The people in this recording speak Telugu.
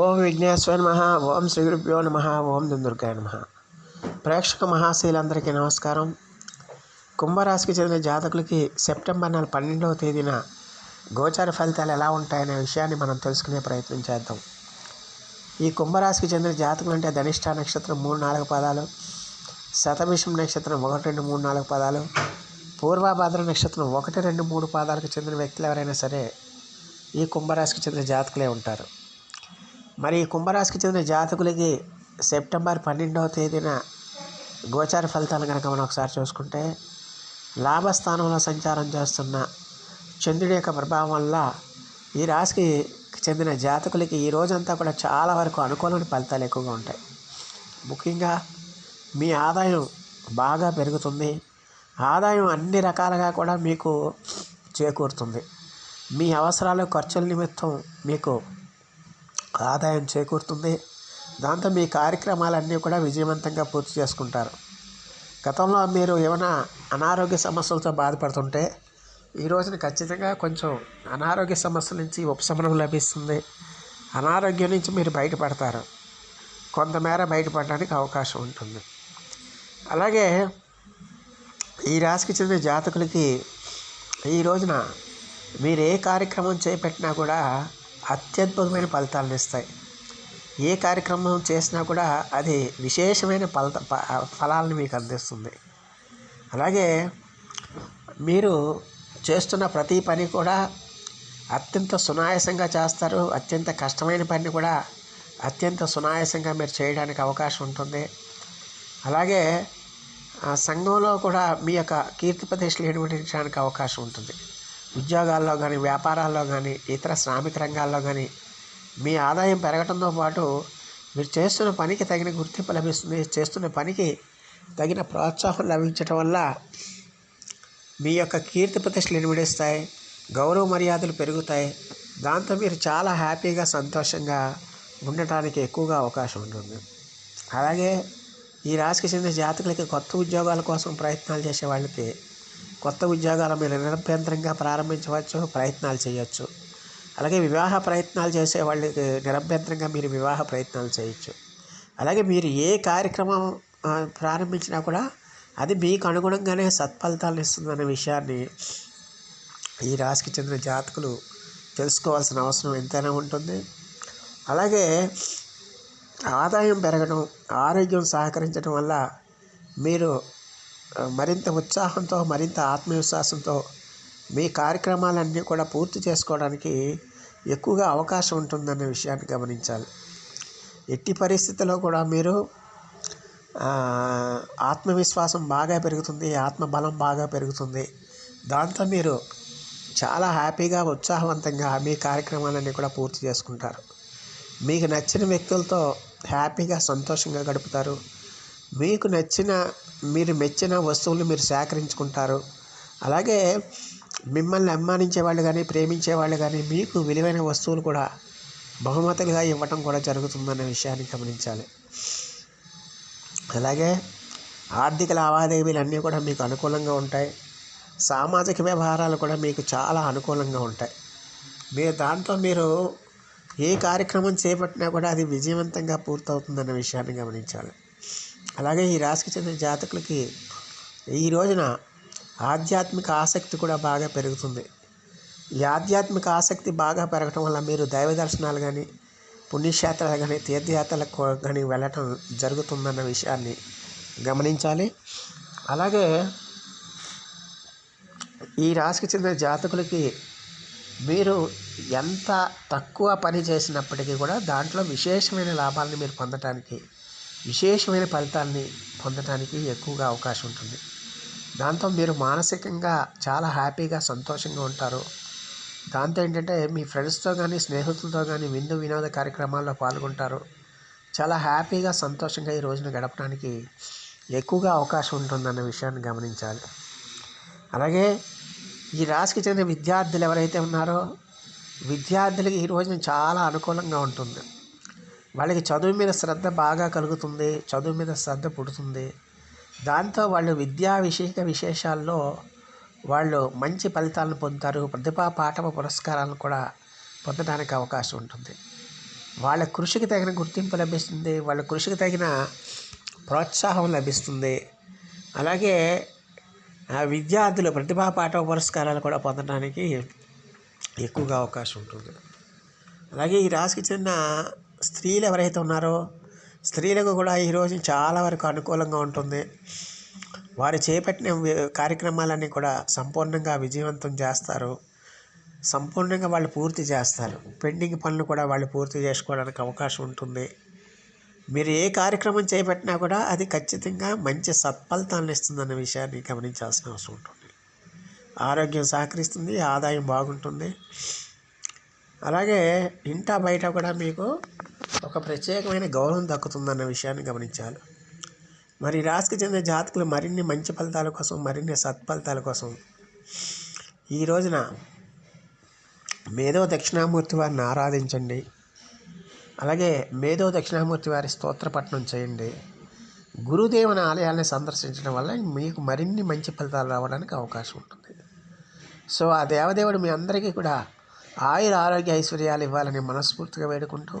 ఓం విఘ్నేశ్వర నమ ఓం శ్రీ గురుభ్యో నమ ఓం దుందుర్గాయ నమ. ప్రేక్షక మహాశీలందరికీ నమస్కారం. కుంభరాశికి చెందిన జాతకులకి సెప్టెంబర్ నెల పన్నెండవ తేదీన గోచార ఫలితాలు ఎలా ఉంటాయనే విషయాన్ని మనం తెలుసుకునే ప్రయత్నం చేద్దాం. ఈ కుంభరాశికి చెందిన జాతకులు అంటే ధనిష్ట నక్షత్రం మూడు నాలుగు పదాలు శతభిషం నక్షత్రం ఒకటి రెండు మూడు నాలుగు పదాలు పూర్వభద్ర నక్షత్రం ఒకటి రెండు మూడు పాదాలకు చెందిన వ్యక్తులు ఎవరైనా సరే ఈ కుంభరాశికి చెందిన జాతకులే ఉంటారు. మరి కుంభరాశికి చెందిన జాతకులకి సెప్టెంబర్ పన్నెండవ తేదీన గోచార ఫలితాలు కనుక మనం ఒకసారి చూసుకుంటే లాభస్థానంలో సంచారం చేస్తున్న చంద్రుడి యొక్క ప్రభావం వల్ల ఈ రాశికి చెందిన జాతకులకి ఈ రోజంతా కూడా చాలా వరకు అనుకూలమైన ఫలితాలు ఎక్కువగా ఉంటాయి. ముఖ్యంగా మీ ఆదాయం బాగా పెరుగుతుంది. ఆదాయం అన్ని రకాలుగా కూడా మీకు చేకూరుతుంది. మీ అవసరాలు ఖర్చుల నిమిత్తం మీకు ఆదాయం చేకూరుతుంది. దాంతో మీ కార్యక్రమాలన్నీ కూడా విజయవంతంగా పూర్తి చేసుకుంటారు. గతంలో మీరు ఏమైనా అనారోగ్య సమస్యలతో బాధపడుతుంటే ఈ రోజున ఖచ్చితంగా కొంచెం అనారోగ్య సమస్యల నుంచి ఉపశమనం లభిస్తుంది. అనారోగ్యం నుంచి మీరు బయటపడతారు. కొంతమేర బయటపడడానికి అవకాశం ఉంటుంది. అలాగే ఈ రాశికి చెందిన జాతకులకి ఈ రోజున మీరు ఏ కార్యక్రమం చేపట్టినా కూడా అత్యద్భుతమైన ఫలితాలను ఇస్తాయి ఏ కార్యక్రమం చేసినా కూడా అది విశేషమైన ఫలిత ఫలాలను మీకు అందిస్తుంది. అలాగే మీరు చేస్తున్న ప్రతి పని కూడా అత్యంత సునాయాసంగా చేస్తారు. అత్యంత కష్టమైన పని కూడా అత్యంత సునాయాసంగా మీరు చేయడానికి అవకాశం ఉంటుంది. అలాగే ఆ సంఘంలో కూడా మీ యొక్క కీర్తి ప్రతిష్టలు ఏర్పడించడానికి అవకాశం ఉంటుంది. ఉద్యోగాల్లో కానీ వ్యాపారాల్లో కానీ ఇతర శ్రామిక రంగాల్లో కానీ మీ ఆదాయం పెరగడంతో పాటు మీరు చేస్తున్న పనికి తగిన గుర్తింపు లభిస్తుంది చేస్తున్న పనికి తగిన ప్రోత్సాహం లభించడం వల్ల మీ యొక్క కీర్తి ప్రతిష్టలు ఎనిమిడిస్తాయి గౌరవ మర్యాదలు పెరుగుతాయి. దాంతో మీరు చాలా హ్యాపీగా సంతోషంగా ఉండటానికి ఎక్కువగా అవకాశం ఉంటుంది. అలాగే ఈ రాశికి చెందిన జాతకులకి కొత్త ఉద్యోగాల కోసం ప్రయత్నాలు చేసే వాళ్ళకి కొత్త ఉద్యోగాలు మీరు నిరభ్యంతరంగా ప్రారంభించవచ్చు ప్రయత్నాలు చేయొచ్చు. అలాగే వివాహ ప్రయత్నాలు చేసే వాళ్ళకి నిరభ్యంతరంగా మీరు వివాహ ప్రయత్నాలు చేయొచ్చు. అలాగే మీరు ఏ కార్యక్రమం ప్రారంభించినా కూడా అది మీకు అనుగుణంగానే సత్ఫలితాలను ఇస్తుందనే విషయాన్ని ఈ రాశికి చెందిన జాతకులు తెలుసుకోవాల్సిన అవసరం ఎంతైనా ఉంటుంది. అలాగే ఆదాయం పెరగడం ఆరోగ్యం సహకరించడం వల్ల మీరు మరింత ఉత్సాహంతో మరింత ఆత్మవిశ్వాసంతో మీ కార్యక్రమాలన్నీ కూడా పూర్తి చేసుకోవడానికి ఎక్కువగా అవకాశం ఉంటుందనే విషయాన్ని గమనించాలి. ఎట్టి పరిస్థితుల్లో కూడా మీరు ఆత్మవిశ్వాసం బాగా పెరుగుతుంది ఆత్మబలం బాగా పెరుగుతుంది. దాంతో మీరు చాలా హ్యాపీగా ఉత్సాహవంతంగా మీ కార్యక్రమాలన్నీ కూడా పూర్తి చేసుకుంటారు. మీకు నచ్చిన వ్యక్తులతో హ్యాపీగా సంతోషంగా గడుపుతారు. మీకు నచ్చిన మీరు మెచ్చిన వస్తువులు మీరు సేకరించుకుంటారు. అలాగే మిమ్మల్ని అభిమానించే వాళ్ళు కానీ ప్రేమించే వాళ్ళు కానీ మీకు విలువైన వస్తువులు కూడా బహుమతులుగా ఇవ్వటం కూడా జరుగుతుందనే విషయాన్ని గమనించాలి. అలాగే ఆర్థిక లావాదేవీలు అన్నీ కూడా మీకు అనుకూలంగా ఉంటాయి. సామాజిక వ్యవహారాలు కూడా మీకు చాలా అనుకూలంగా ఉంటాయి. మీరు దాంట్లో మీరు ఏ కార్యక్రమం చేపట్టినా కూడా అది విజయవంతంగా పూర్తవుతుందన్న విషయాన్ని గమనించాలి. అలాగే ఈ రాశికి చెందిన జాతకులకి ఈ రోజున ఆధ్యాత్మిక ఆసక్తి కూడా బాగా పెరుగుతుంది. ఈ ఆధ్యాత్మిక ఆసక్తి బాగా పెరగటం వల్ల మీరు దైవ దర్శనాలు కానీ పుణ్యక్షేత్రాలు కానీ తీర్థయాత్రలకు కానీ వెళ్ళటం జరుగుతుందన్న విషయాన్ని గమనించాలి. అలాగే ఈ రాశికి చెందిన జాతకులకి మీరు ఎంత తక్కువ పని చేసినప్పటికీ కూడా దాంట్లో విశేషమైన లాభాలను మీరు పొందటానికి విశేషమైన ఫలితాన్ని పొందటానికి ఎక్కువగా అవకాశం ఉంటుంది. దాంతో మీరు మానసికంగా చాలా హ్యాపీగా సంతోషంగా ఉంటారు. దాంతో ఏంటంటే మీ ఫ్రెండ్స్తో కానీ స్నేహితులతో కానీ విందు వినోద కార్యక్రమాల్లో పాల్గొంటారు. చాలా హ్యాపీగా సంతోషంగా ఈ రోజున గడపడానికి ఎక్కువగా అవకాశం ఉంటుందన్న విషయాన్ని గమనించాలి. అలాగే ఈ రాశికి చెందిన విద్యార్థులు ఎవరైతే ఉన్నారో విద్యార్థులకి ఈ రోజున చాలా అనుకూలంగా ఉంటుంది. వాళ్ళకి చదువు మీద శ్రద్ధ బాగా కలుగుతుంది చదువు మీద శ్రద్ధ పుడుతుంది. దాంతో వాళ్ళు విద్యా విశేష విశేషాల్లో వాళ్ళు మంచి ఫలితాలను పొందుతారు. ప్రతిభా పాఠవ పురస్కారాలను కూడా పొందడానికి అవకాశం ఉంటుంది. వాళ్ళ కృషికి తగిన గుర్తింపు లభిస్తుంది వాళ్ళ కృషికి తగిన ప్రోత్సాహం లభిస్తుంది. అలాగే ఆ విద్యార్థులు ప్రతిభా పాఠ పురస్కారాలు కూడా పొందడానికి ఎక్కువగా అవకాశం ఉంటుంది. అలాగే ఈ రాశికి చెందిన స్త్రీలు ఎవరైతే ఉన్నారో స్త్రీలకు కూడా ఈరోజు చాలా వరకు అనుకూలంగా ఉంటుంది. వారు చేపట్టిన కార్యక్రమాలన్నీ కూడా సంపూర్ణంగా విజయవంతం చేస్తారు. సంపూర్ణంగా వాళ్ళు పూర్తి చేస్తారు. పెండింగ్ పనులు కూడా వాళ్ళు పూర్తి చేసుకోవడానికి అవకాశం ఉంటుంది. మీరు ఏ కార్యక్రమం చేపట్టినా కూడా అది ఖచ్చితంగా మంచి సత్ఫలితాలను ఇస్తుందన్న విషయాన్ని గమనించాల్సిన అవసరం ఉంటుంది. ఆరోగ్యం సహకరిస్తుంది ఆదాయం బాగుంటుంది. అలాగే ఇంటా బయట కూడా మీకు ఒక ప్రత్యేకమైన గౌరవం దక్కుతుందన్న విషయాన్ని గమనించాలి. మరి రాశికి చెందిన జాతకులు మరిన్ని మంచి ఫలితాల కోసం మరిన్ని సత్ఫలితాల కోసం. ఈ రోజున మేధో దక్షిణామూర్తి వారిని ఆరాధించండి. అలాగే మేధో దక్షిణామూర్తి వారి స్తోత్రపట్నం చేయండి. గురుదేవుని ఆలయాల్ని సందర్శించడం వల్ల మీకు మరిన్ని మంచి ఫలితాలు రావడానికి అవకాశం ఉంటుంది. సో ఆ దేవదేవుడు మీ అందరికీ కూడా ఆయుర ఆరోగ్య ఐశ్వర్యాలు ఇవ్వాలని మనస్ఫూర్తిగా వేడుకుంటూ